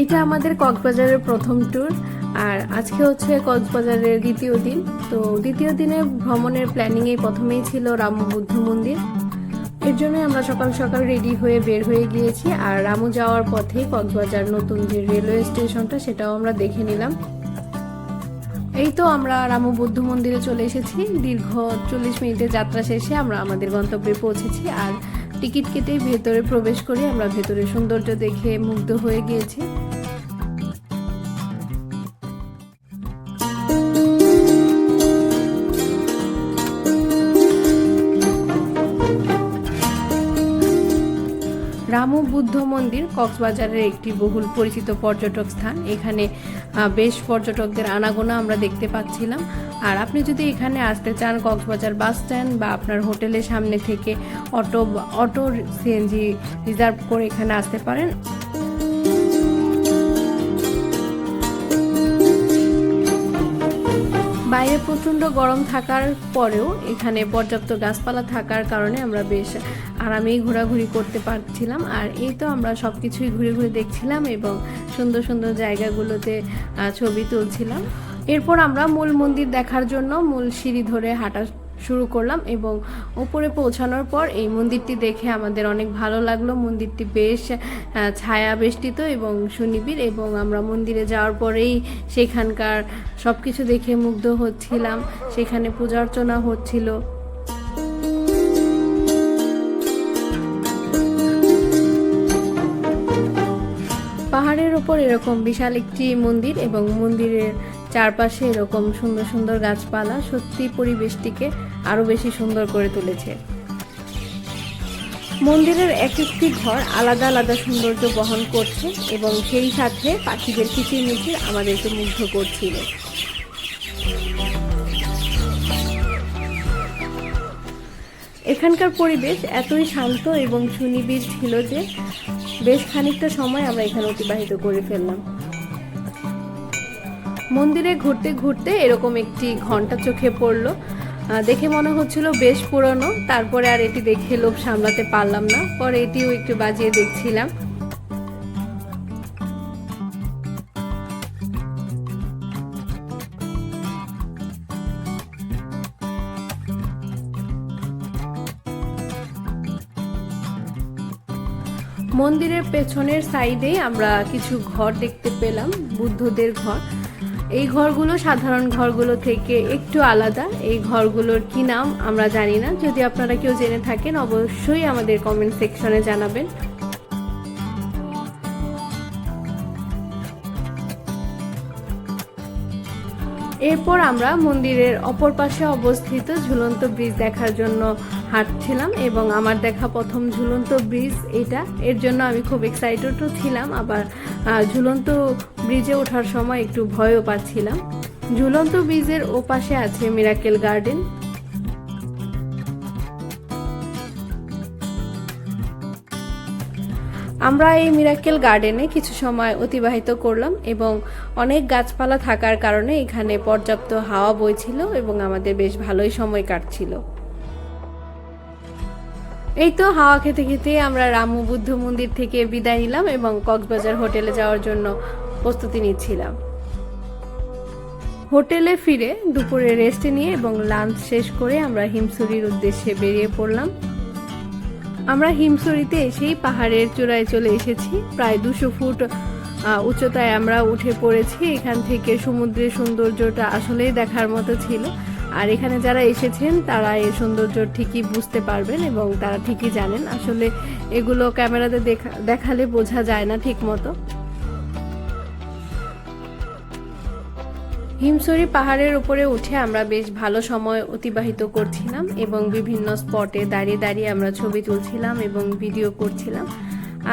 এটা আমাদের কক্সবাজারের প্রথম ট্যুর আর আজকে হচ্ছে কক্সবাজারের দ্বিতীয় দিন। তো দ্বিতীয় দিনে ভ্রমণের প্ল্যানিং এই প্রথমেই ছিল রাম বুদ্ধ মন্দির। এর জন্য আমরা সকাল সকাল রেডি হয়ে বের হয়ে গিয়েছি, আর রামু যাওয়ার পথে কক্সবাজার নতুন যে রেলওয়ে স্টেশনটা সেটাও আমরা দেখে নিলাম। এই তো আমরা রামু বুদ্ধ মন্দিরে চলে এসেছি। দীর্ঘ চল্লিশ মিনিটের যাত্রা শেষে আমরা আমাদের গন্তব্যে পৌঁছেছি, আর টিকিট কেটে ভেতরে প্রবেশ করে আমরা ভেতরে সৌন্দর্য দেখে মুগ্ধ হয়ে গিয়েছি। রামু বুদ্ধ মন্দির কক্সবাজারের একটি বহুল পরিচিত পর্যটক স্থান। এখানে বেশ পর্যটকদের আনাগোনা আমরা দেখতে পাচ্ছিলাম। আর আপনি যদি এখানে আসতে চান কক্সবাজার বাস স্ট্যান্ড বা আপনার হোটেলের সামনে থেকে অটো অটো সিএনজি রিজার্ভ করে এখানে আসতে পারেন। বাইরে প্রচণ্ড গরম থাকার পরেও এখানে পর্যাপ্ত গাছপালা থাকার কারণে আমরা বেশ আরামেই ঘোরাঘুরি করতে পারছিলাম। আর এই তো আমরা সব কিছুই ঘুরে ঘুরে দেখছিলাম এবং সুন্দর সুন্দর জায়গাগুলোতে ছবি তুলছিলাম। এরপর আমরা মূল মন্দির দেখার জন্য মূল সিঁড়ি ধরে হাঁটা শুরু করলাম এবং উপরে পৌঁছানোর পর এই মন্দিরটি দেখে আমাদের অনেক ভালো লাগল। মন্দিরটি বেশ ছায়া বেষ্টিত এবং সুনিবিড় এবং আমরা মন্দিরে যাওয়ার পরেই সেখানকার সব কিছু দেখে মুগ্ধ হচ্ছিলাম। সেখানে পূজা অর্চনা হচ্ছিল। ওপর এরকম বিশাল একটি মন্দির এবং মন্দিরের চারপাশে এরকম সুন্দর সুন্দর গাছপালা সত্যি পরিবেশটিকে আরও বেশি সুন্দর করে তুলেছে। মন্দিরের এক একটি ঘর আলাদা আলাদা সৌন্দর্য বহন করছে এবং সেই সাথে পাখিদের কিচিরমিচির আমাদেরকে মুগ্ধ করছিল। এখানকার পরিবেশ এতই শান্ত এবং সুনিবিড় ছিল যে বেশ খানিকটা সময় আমরা এখানে অতিবাহিত করে ফেললাম। মন্দিরে ঘুরতে ঘুরতে এরকম একটি ঘণ্টা চোখে পড়ল। দেখে মনে হচ্ছিল বেশ পুরনো, তারপরে আর এটি দেখে লোভ সামলাতে পারলাম না। পরে এটিও একটু বাজিয়ে দেখছিলাম। মন্দিরের পেছনের সাইডে আমরা কিছু ঘর দেখতে পেলাম, বুদ্ধদের ঘর। এই ঘরগুলো সাধারণ ঘরগুলো থেকে একটু আলাদা। এই ঘরগুলোর কি নাম আমরা জানি না। যদি আপনারা কেউ জেনে থাকেন, অবশ্যই আমাদের কমেন্ট সেকশনে জানাবেন। এরপর আমরা মন্দিরের অপর পাশে অবস্থিত ঝুলন্ত ব্রিজ দেখার জন্য হাঁটছিলাম এবং আমার দেখা প্রথম ঝুলন্ত ব্রিজ এটা। এর জন্য আমি খুব এক্সাইটেডও ছিলাম, আবার ঝুলন্ত ব্রিজে ওঠার সময় একটু ভয়ও পাচ্ছিলাম। ঝুলন্ত ব্রিজের ওপাশে আছে মিরাকেল গার্ডেন আমরা এই মিরাকেল গার্ডেনে কিছু সময় অতিবাহিত করলাম এবং অনেক গাছপালা থাকার কারণে এখানে পর্যাপ্ত হাওয়া বইছিল এবং আমাদের বেশ ভালোই সময় কাটছিল। এই তো হাওয়া খেতে খেতে আমরা রামু বুদ্ধ মন্দির থেকে বিদায় নিলাম এবং কক্সবাজার হোটেলে যাওয়ার জন্য প্রস্তুতি নিচ্ছিলাম। হোটেলে ফিরে দুপুরে রেস্ট নিয়ে এবং লাঞ্চ শেষ করে আমরা হিমসুরির উদ্দেশ্যে বেরিয়ে পড়লাম। আমরা হিমসরিতে এসেই পাহাড়ের চূড়ায় চলে এসেছি। প্রায় দুশো ফুট উচ্চতায় আমরা উঠে পড়েছি। এখান থেকে সমুদ্রের সৌন্দর্যটা আসলেই দেখার মতো ছিল। আর এখানে যারা এসেছেন, তারা এই সৌন্দর্য ঠিকই বুঝতে পারবেন এবং তারা ঠিকই জানেন। আসলে এগুলো ক্যামেরাতে দেখা, দেখালে বোঝা যায় না ঠিক মতো হিমসরি পাহাড়ের উপরে উঠে আমরা বেশ ভালো সময় অতিবাহিত করছিলাম এবং বিভিন্ন স্পটে দাঁড়িয়ে দাঁড়িয়ে আমরা ছবি তুলছিলাম এবং ভিডিও করছিলাম।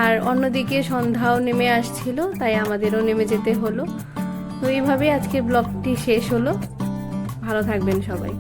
আর অন্যদিকে সন্ধ্যাও নেমে আসছিল, তাই আমাদেরও নেমে যেতে হলো। তো এইভাবেই আজকের ব্লগটি শেষ হলো। ভালো থাকবেন সবাই।